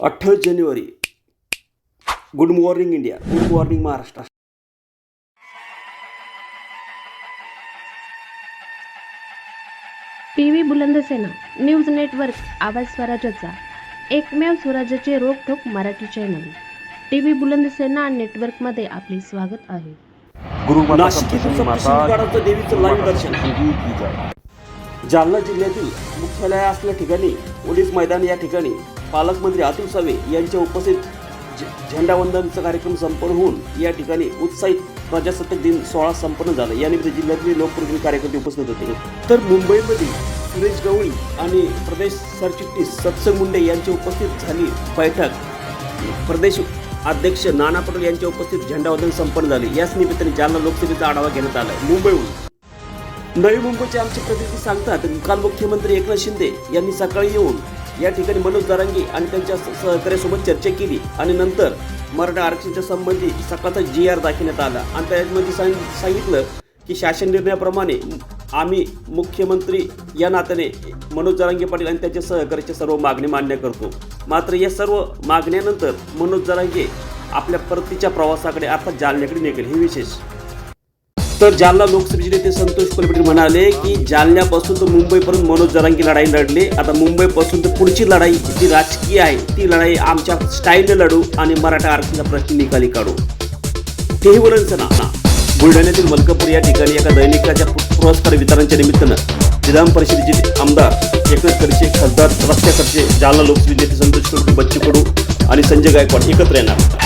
अठ्ठावीस जानेवारी. Good morning India good morning Maharashtra. P V Bulandsena news network आवाज स्वराज्याचा एकमेव स्वराज्याचे रोखोक Marathi channel T V Bulandsena नेटवर्कमध्ये आपले स्वागत आहे. देवीचं लाईव्ह दर्शन. जालना जिल्ह्यातील मुख्यालय असल्या ठिकाणी पोलीस मैदान या ठिकाणी पालकमंत्री आतिफ सावे यांच्या उपस्थित झेंडावंदनचा कार्यक्रम संपन्न होऊन या ठिकाणी उत्साहित प्रजासत्ताक दिन सोहळा संपन्न झाला. यानिमित्त जिल्ह्यातील लोकप्रतिनिधी कार्यकर्ते उपस्थित होते. तर मुंबईमध्ये सुरेश गवळी आणि प्रदेश सरचिटणीस सत्संग मुंडे यांची उपस्थित झाली बैठक. प्रदेश अध्यक्ष नाना पटोले यांच्या उपस्थित झेंडावंदन संपन्न झाले. याच निमित्ताने जालना लोकसभेचा आढावा घेण्यात आला. मुंबईहून नवी मुंबईचे आमचे प्रतिनिधी सांगतात काल मुख्यमंत्री एकनाथ शिंदे यांनी सकाळी येऊन या ठिकाणी मनोज दरांगी आणि त्यांच्या स- सहकार्यासोबत चर्चा केली आणि नंतर मराठा आरक्षणाच्या संबंधी सकाळचा जी आर दाखवण्यात आला. आणि त्यामध्ये सांग- सांगितलं की शासन निर्णयाप्रमाणे आम्ही मुख्यमंत्री या नात्याने मनोज जरांगे पाटील आणि त्यांच्या सहकार्याच्या सर्व मागणी मान्य करतो. मात्र या सर्व मागण्यानंतर मनोज जरांगे आपल्या परतीच्या प्रवासाकडे अर्थात जालन्याकडे निघेल. हे विशेष तर जालना लोकसभेचे नेते संतोष कोलपेटे म्हणाले की जालन्यापासून तर मुंबईपर्यंत मनोज जरांगी लढाई लढली. आता मुंबईपासून तर पुढची लढाई जी राजकीय आहे ती लढाई आमच्या स्टाईलने लढू आणि मराठा आरक्षणाचा प्रश्न निकाली काढू. तेही बोलायचं ना बुलढाण्यातील मलकापूर या ठिकाणी एका दैनिकाच्या पुरस्कार वितरणाच्या निमित्तानं विधान परिषदेचे आमदार एकनाथ खडसे खासदार रस्त्या खडसे जालना लोकसभेचे नेते संतोष कोलपेटे बच्चू कडू आणि संजय गायकवाड एकत्र येणार.